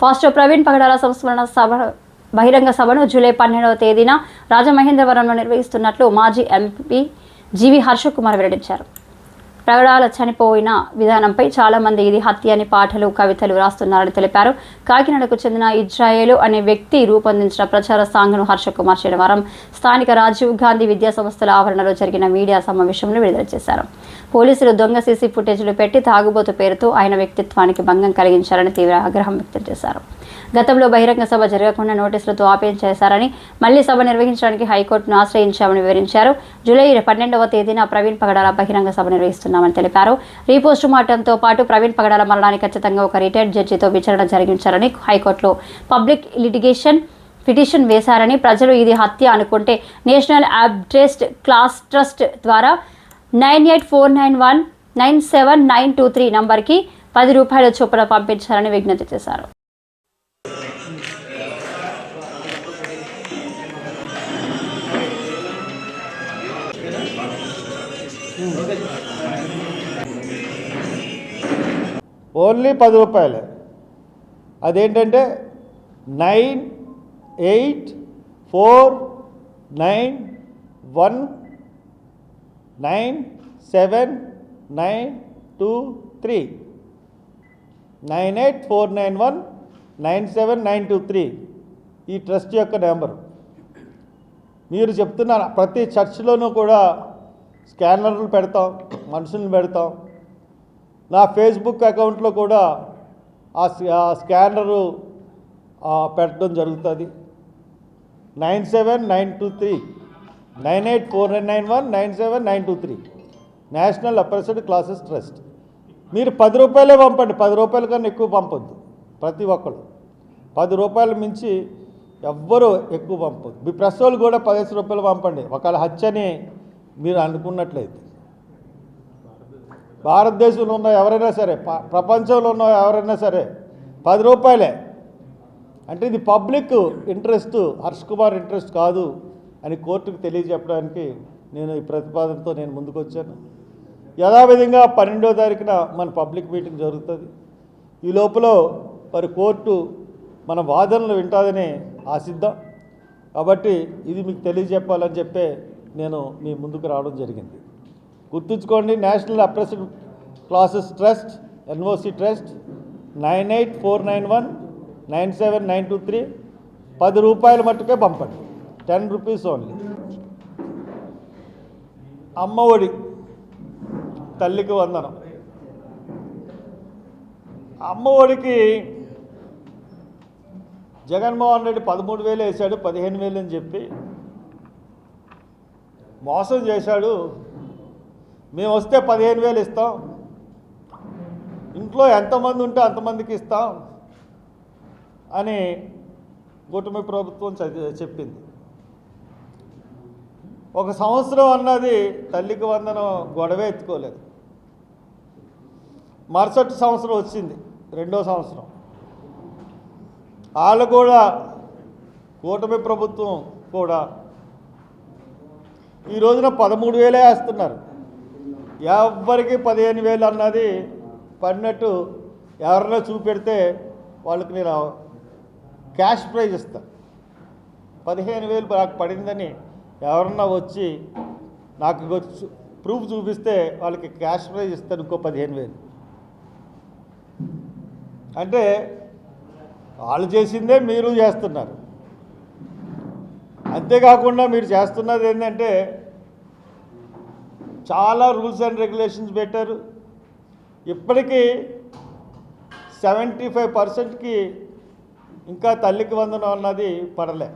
Faster Praveen పగడాల సంస్మరణ సభ బహిరంగ సభను జూలై పన్నెండవ తేదీన రాజమహేంద్రవరంలో నిర్వహిస్తున్నట్లు మాజీ ఎంపీ జీవి హర్షకుమార్ వెల్లడించారు. ప్రగడాల చనిపోయిన విధానంపై చాలా మంది ఇది హత్య అని పాటలు కవితలు రాస్తున్నారని తెలిపారు. కాకినాడకు చెందిన ఇజ్రాయేలు అనే వ్యక్తి రూపొందించిన ప్రచార సాంగ్ను హర్షకుమార్ శనివారం స్థానిక రాజీవ్ గాంధీ విద్యా సంస్థల ఆవరణలో జరిగిన మీడియా సమావేశంలో విడుదల చేశారు. పోలీసులు దొంగ సీసీ ఫుటేజ్లు పెట్టి తాగుబోతు పేరుతో ఆయన వ్యక్తిత్వానికి భంగం కలిగించారని తీవ్ర ఆగ్రహం వ్యక్తం చేశారు. గతంలో బహిరంగ సభ జరగకుండా నోటీసులతో ఆపేం చేశారని మళ్ళీ సభ నిర్వహించడానికి హైకోర్టును ఆశ్రయించామని వివరించారు. జూలై పన్నెండవ తేదీన ప్రవీణ్ పగడాల బహిరంగ సభ నిర్వహిస్తున్నారు. చేస్తున్నామని తెలిపారు. రీపోస్ట్ మార్టంతో పాటు ప్రవీణ్ పగడాల మరణానికి ఖచ్చితంగా ఒక రిటైర్డ్ జడ్జితో విచారణ జరిగించాలని హైకోర్టులో పబ్లిక్ లిటిగేషన్ పిటిషన్ వేశారని ప్రజలు ఇది హత్య అనుకుంటే నేషనల్ అబ్ట్రెస్ట్ క్లాస్ ట్రస్ట్ ద్వారా nine eight four nine one nine seven nine two three నంబర్కి పది రూపాయల చొప్పున పంపించాలని విజ్ఞప్తి చేశారు. ఓన్లీ పది రూపాయలే. అదేంటంటే nine eight four nine one nine seven nine two three. Nine eight four nine one nine seven nine two three. ఈ ట్రస్ట్ యొక్క నెంబరు. మీరు చెప్తున్నారు ప్రతి చర్చ్లోనూ కూడా స్కానర్లు పెడతాం మనుషులను పెడతాం. నా ఫేస్బుక్ అకౌంట్లో కూడా ఆ స్కానరు పెట్టడం జరుగుతుంది. Nine seven nine two three. Nine eight four nine nine one nine seven nine two three. National oppressed classes trust. మీరు పది రూపాయలే పంపండి. పది రూపాయల కన్నా ఎక్కువ పంపొద్దు. ప్రతి ఒక్కరు పది రూపాయల మించి ఎవ్వరూ ఎక్కువ పంపొద్దు. మీ ప్రెస్ వాళ్ళు కూడా పదిహేను రూపాయలు పంపండి. ఒకవేళ హత్యని మీరు అనుకున్నట్లయితే. భారతదేశంలో ఉన్న ఎవరైనా సరే ప- ప్రపంచంలో ఉన్న ఎవరైనా సరే పది రూపాయలే. అంటే ఇది public interest Harsh Kumar interest కాదు అని కోర్టుకు తెలియజెప్పడానికి నేను ఈ ప్రతిపాదనతో నేను ముందుకు వచ్చాను యథావిధంగా పన్నెండో తారీఖున మన పబ్లిక్ మీటింగ్ జరుగుతుంది. ఈ లోపల మరి కోర్టు మన వాదనలు వింటుందని ఆశిద్దాం. కాబట్టి ఇది మీకు తెలియజెప్పాలని చెప్పే నేను మీ ముందుకు రావడం జరిగింది. గుర్తుంచుకోండి national oppressed classes trust NOC trust nine eight four nine one nine seven nine two three పది రూపాయల మట్టుకే పంపండి. టెన్ రూపీస్ ఓన్లీ అమ్మ ఒడి తల్లికి వందనం. అమ్మ ఒడికి జగన్మోహన్ రెడ్డి పదమూడు వేలు వేశాడు పదిహేను వేలు అని చెప్పి మోసం చేశాడు. మేము వస్తే పదిహేను వేలు ఇస్తాం. ఇంట్లో ఎంతమంది ఉంటే అంతమందికి ఇస్తాం అని కూటమి ప్రభుత్వం చెప్పింది. ఒక సంవత్సరం అన్నది తల్లికి వందనం గొడవే ఎత్తుకోలేదు. మరుసటి సంవత్సరం వచ్చింది రెండో సంవత్సరం. వాళ్ళు కూడా కూటమి ప్రభుత్వం కూడా ఈ రోజున పదమూడు వేలే వేస్తున్నారు. ఎవరికి పదిహేను వేలు అన్నది పడినట్టు ఎవరినో చూపెడితే వాళ్ళకి నేను క్యాష్ ప్రైజ్ ఇస్తాను పదిహేను వేలు నాకు పడిందని ఎవరన్నా వచ్చి నాకు వచ్చి- ప్రూఫ్ చూపిస్తే వాళ్ళకి క్యాష్ ప్రైజ్ ఇస్తాను ఇంకో పదిహేను వేలు. అంటే వాళ్ళు చేసిందే మీరు చేస్తున్నారు. అంతేకాకుండా మీరు చేస్తున్నది ఏంటంటే చాలా రూల్స్ అండ్ రెగ్యులేషన్స్ పెట్టారు. ఇప్పటికీ సెవెంటీ ఫైవ్ పర్సెంట్కి ఇంకా తల్లికి వందనం అన్నది పడలే.